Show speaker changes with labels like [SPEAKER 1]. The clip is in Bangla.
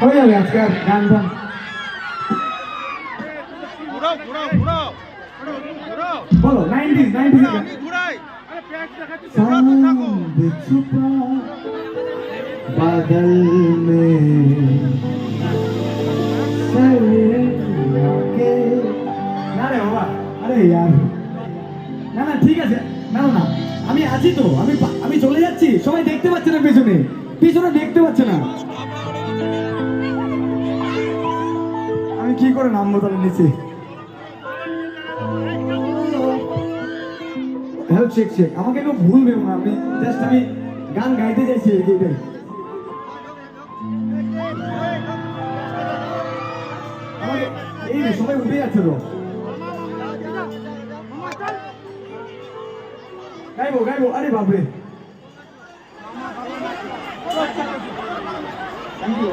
[SPEAKER 1] হয়ে যাবে আজকে আর গান বলো নাইনটিস নাইনটিস
[SPEAKER 2] ছুপা বাদল মে আরে
[SPEAKER 1] বাবা আরে না না ঠিক আছে না না আমি আছি তো আমি আমি চলে যাচ্ছি সবাই দেখতে পাচ্ছে না পেছনে পিছনে দেখতে পাচ্ছে না কি করে নামবো তাহলে নিচে? হ্যালো চেক চেক আমাকে কেউ ভুল ভেবো না আমি জাস্ট আমি গান গাইতে চাইছি এটাই এই সবাই উঠে যাচ্ছে তো। গাইবো গাইবো, আরে বাপরে। Thank you